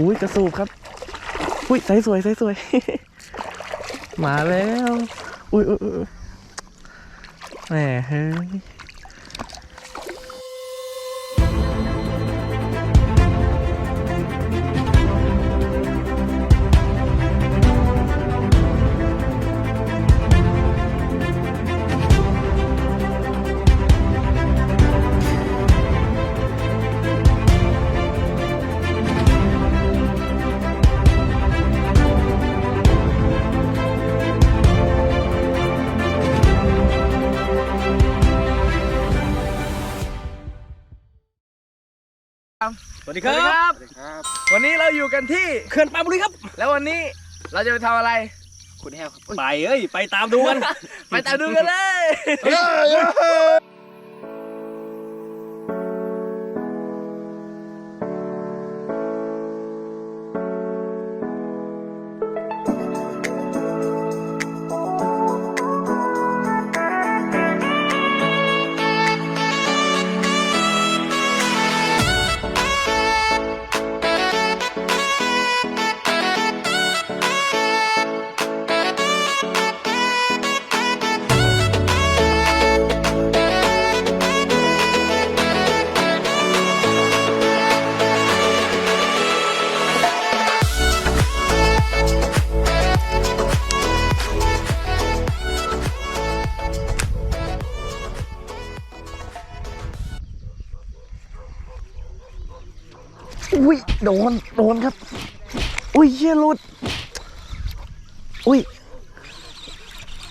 อุ้ยกระสูบครับ อุ้ยใสสวยใสสวย มาแล้ว อุ้ยอุ้ยแหมเฮ้ย สวัสดีครับวันนี้เราอยู่กันที่เขื่อนปรานบุรีครับ แล้ววันนี้เราจะไปทำอะไร คุณแฮวครับ ไปเอ้ย ไปตามดูกัน ไปตามดูกันเลย อุ้ยโดนโดนครับ อุ้ยเชี่ยหลุด อุ้ย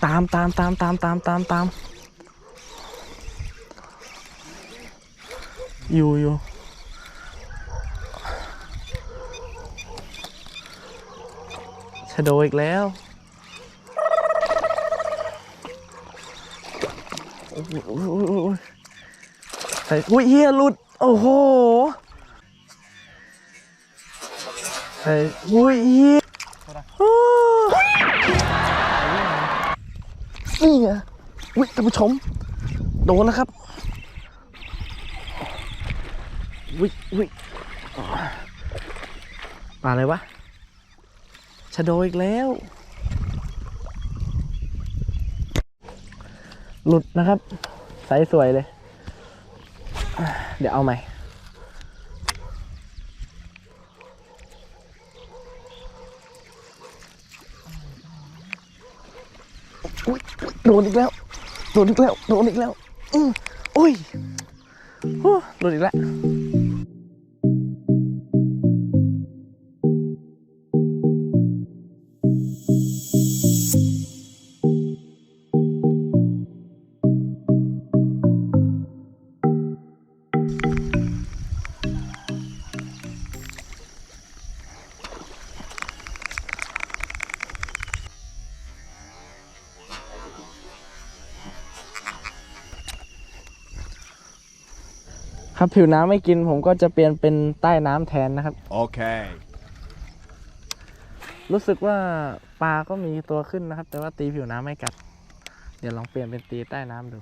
ตามตามตามตามตามตามตามอยู่อยู่ชะโดอีกแล้วใส่อุ้ยเฮียหลุด โอ้โห ใส่อุ้ยเฮียโอ้นี่ไงอุ้ยท่านผู้ชม โดนแล้วครับอุ้ยอุ้ยปลาอะไรวะชะโดอีกแล้ว หลุดนะครับ ไซส์สวยเลย เดี๋ยวเอาใหม่ อุ้ยโดนอีกแล้ว โดนอีกแล้ว โดนอีกแล้ว อืออุ้ยโอ้โดนอีกแล้ว ครับผิวน้ำไม่กินผมก็จะเปลี่ยนเป็นใต้น้ำแทนนะครับ Okay. รู้สึกว่าปลาก็มีตัวขึ้นนะครับ แต่ว่าตีผิวน้ำไม่กัด เดี๋ยวลองเปลี่ยนเป็นตีใต้น้ำดู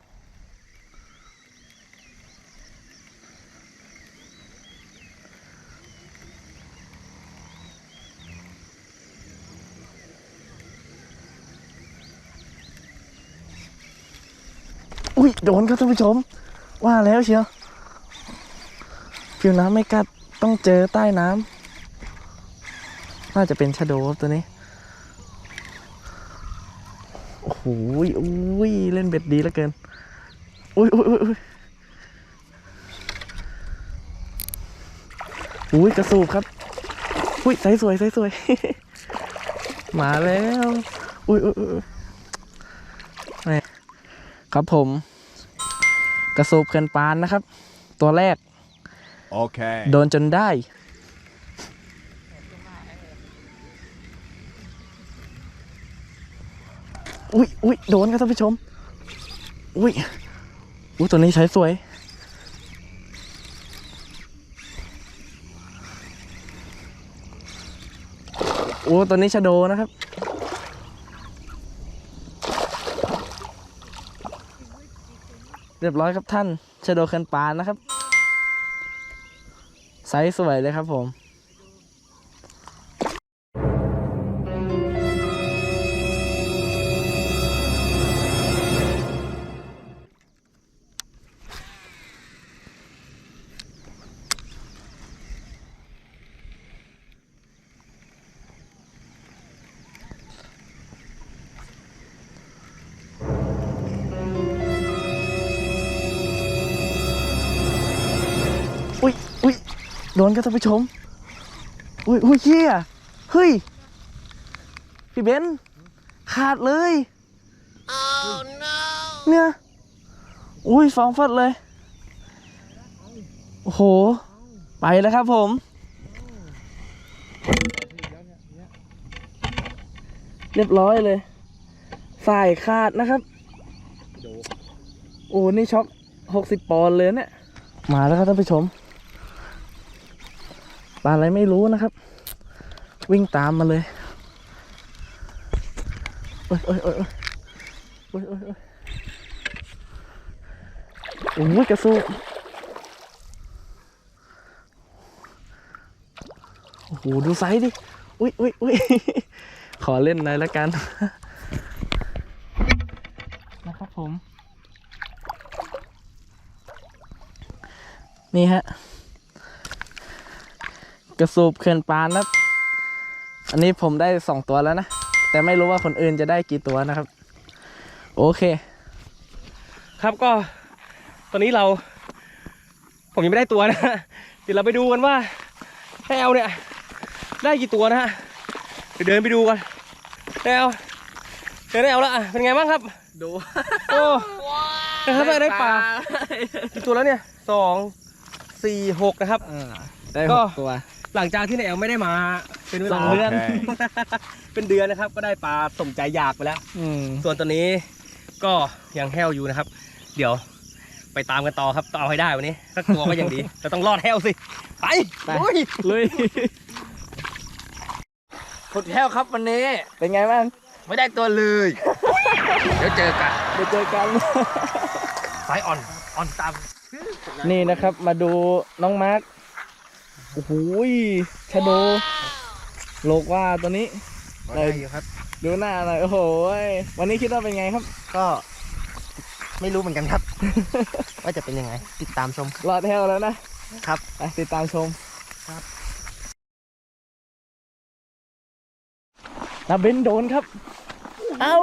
อุ้ยโดนครับท่านผู้ชม ว่าแล้วเชียว ผิวน้ำไม่กัดต้องเจอใต้น้ำน่าจะเป็นชะโดครับตัวนี้ โอ้โหอุ้ยเล่นเบ็ดดีเหลือเกิน อุ้ยอุ้ยอุ้ยอุ้ยกระสูบครับ อุ้ยใสสวยใสสวย มาแล้ว อุ้ยอุ้ยอุ้ยครับผม กระสูบเขื่อนปานนะครับ ตัวแรก Okay. โดนจนได้ อุ้ยอุ้ยโดนครับท่านผู้ชม อุ้ยอุ้ยตัวนี้ใช้สวย โอ้ตัวนี้ชะโดนะครับ เรียบร้อยครับท่านชะโดเคันปานนะครับ ไซส์สวยเลยครับผม โดนครับท่านผู้ชม อุ้ยอุ้ยเชี่ยเฮ้ย พี่เบนซ์ขาดเลยเนี่ย อุ้ยสองฟัดเลย โอ้โห ไปแล้วครับผม เรียบร้อยเลย สายขาดนะครับ โอ้ นี่ช็อกหกสิบปอนด์เลยเนี่ย มาแล้วครับท่านผู้ชม อะไรไม่รู้นะครับ วิ่งตามมาเลยโอ้ยโอ้ยโอ้ยโอ้ยโอ้ยโอ้ยโอ๊ระสู้โอ้โหดูไซส์ดิ อุ้ยอุ้ยอุ้ยขอเล่นหน่อยละกัน นะครับผม นี่ฮะ กระสูบเขื่อนปานครับอันนี้ผมได้สองตัวแล้วนะ แต่ไม่รู้ว่าคนอื่นจะได้กี่ตัวนะครับ โอเค ครับก็ ตอนนี้เรา ผมยังไม่ได้ตัวนะเดี๋ยวเราไปดูกันว่าแอลเนี่ย ได้กี่ตัวนะฮะเดี๋ยวเดินไปดูกันแอลเจอแอลแล้วอะเป็นไงบ้างครับดูโอ้นะครับได้ปลากี่ตัวแล้วเนี่ยสองสี่หกนะครับได้ก็หกตัว หลังจากที่แอลไม่ได้มา เป็นเวลาสองเดือนเป็นเดือนนะครับ ก็ได้ปลาสมใจอยากไปแล้ว อืมส่วนตัวนี้ก็ยังแห้วอยู่นะครับ เดี๋ยวไปตามกันต่อครับต้องเอาให้ได้วันนี้สักตัวก็ยังดีแต่ต้องรอดแห้วสิ ไปไปลุยลุยขุดแห้วครับวันนี้ เป็นไงบ้างไม่ได้ตัวเลย เดี๋ยวเจอกันเดี๋ยวเจอกัน สายอ่อนอ่อนตาม นี่นะครับมาดูน้องมาร์ค โอ้โหชะโดโลกว่าตัวนี้ได้อยู่ครับ ดูหน้าหน่อยโอ้โหวันนี้คิดว่าเป็นไงครับ ก็ ไม่รู้เหมือนกันครับ ว่าจะเป็นยังไง ติดตามชมรอดแถวแล้วนะครับไปติดตามชมครับนาเบนโดนครับ เอ้า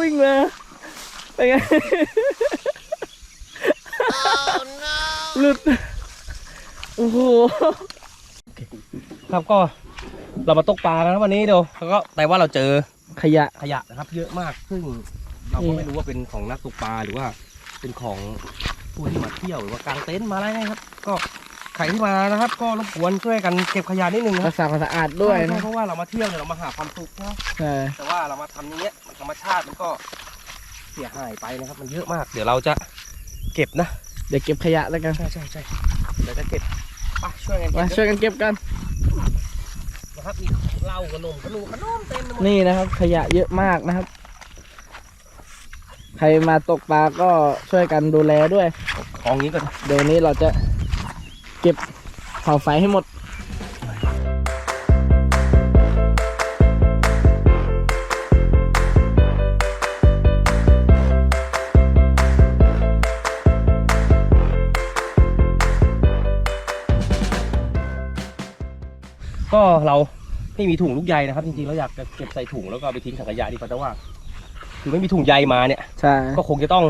วิ่งมาเป็นไง หลุด โอ้โห ครับก็เรามาตกปลากันนะวันนี้เดี๋ยวแล้วก็แต่ว่าเราเจอขยะ ขยะนะครับ เยอะมากซึ่งเราก็ไม่รู้ว่าเป็นของนักตกปลาหรือว่าเป็นของผู้ที่มาเที่ยวหรือว่ากางเต็นท์มาอะไรนะครับ ก็ ใครที่มานะครับ ก็รบกวนช่วยกันเก็บขยะนิดนึงนะครัรับกษาความสะอาดด้วยใช่นะเพราะว่าเรามาเที่ยวเนี่ยเรามาหาความสุขนะใช่แต่ว่าเรามาทำอย่างเงี้ยมันธรรมชาติมันก็เสียหายไปนะครับ มันเยอะมาก เดี๋ยวเราจะเก็บนะ เดี๋ยวเก็บขยะแล้วกันใช่ใช่ใช่เดี๋ยวจะเก็บไปช่วยกันเก็มาบช่วยกันเก็บกัน นะครับมีเหล้าขนมขนมขนมเต็มไปหมดนี่นะครับ ขยะเยอะมากนะครับ ใครมาตกปลาก็ช่วยกันดูแลด้วย ของนี้ก่อนเดี๋ยวนี้เราจะ เก็บเผาไฟให้หมดก็เราไม่มีถุงลูกใยนะครับจริงๆเราอยากจะเก็บใส่ถุงแล้วก็เอาไปทิ้งถังขยะดีกว่าแต่ว่าคือไม่มีถุงใยมาเนี่ย ใช่ ก็คงจะต้อง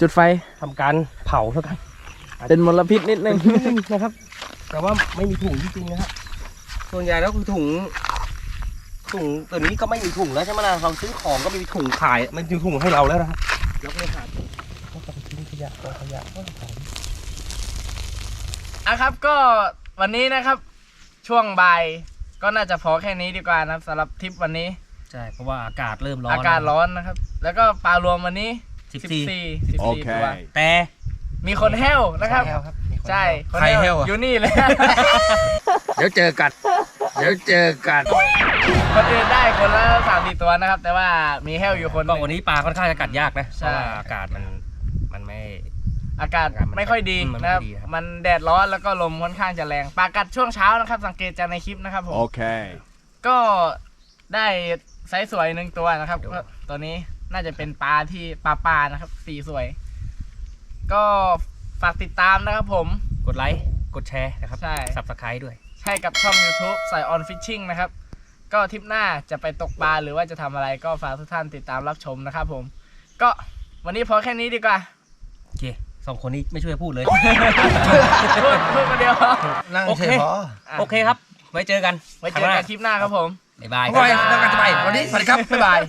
จุดไฟทำการเผาซะกัน เป็นมลพิษนิดนึงนิดนึงนะครับ แต่ว่าไม่มีถุงจริงๆนะครับส่วนใหญ่แล้วคือถุง ถุงตัวนี้ก็ไม่มีถุงแล้วใช่ไหมล่ะเราซื้อของก็ไม่มีถุงขายไม่มีถุงให้เราแล้วนะครับเราก็เลยหาถุงก็ไปทิ้งขยะกองขยะก็ของอะครับก็วันนี้นะครับ ช่วงบ่ายก็น่าจะพอแค่นี้ดีกว่านะครับสำหรับทริปวันนี้ใช่เพราะว่าอากาศเริ่มร้อนอากาศร้อนนะครับ แล้วก็ปลารวมวันนี้สิบ14สี่14โอเคตัวแต่ มีคนแห้วนะครับใช่ครับมีคนใช่แห้วใครแห้วอะ อยู่นี่เลย เดี๋ยวเจอกัน เดี๋ยวเจอกัน คนอื่นได้คนละสามสี่ตัวนะครับ แต่ว่ามีแห้วอยู่คนหก็นึ่ง วันนี้ปลาค่อนข้างจะกัดยากนะใช่เพราะว่าอากาศมันมันไม่ อากาศอากาศมันไม่ค่อยดีอืมมันไม่นะครับ ดีครับ มันแดดร้อนแล้วก็ลมค่อนข้างจะแรงปลากัดช่วงเช้านะครับ สังเกตจากในคลิปนะครับผม Okay. ก็ได้ไซส์สวยหนึ่งตัวนะครับก็ตัวนี้น่าจะเป็นปลาที่ปลาปลานะครับ สีสวย ก็ฝากติดตามนะครับผม กดไลค์กดแชร์นะครับใช่ สับสไครด้วย ให้กับช่อง YouTube ใส่ออนฟิชชิ่งนะครับ ก็ทริปหน้าจะไปตกปลาหรือว่าจะทำอะไรก็ฝากทุกท่านติดตามรับชมนะครับผม ก็วันนี้พอแค่นี้ดีกว่า โอเคสองคนนี้ไม่ช่วยพูดเลย พูดพูดคนเดียวนั่งโอเค เฉยพอโอเคครับ ไว้เจอกันไว้เจอกันคลิปหน้าครับผม บ๊ายบายบ๊ายบายแล้วกันจะไปวันนี้สวัสดีครับ บ๊ายบาย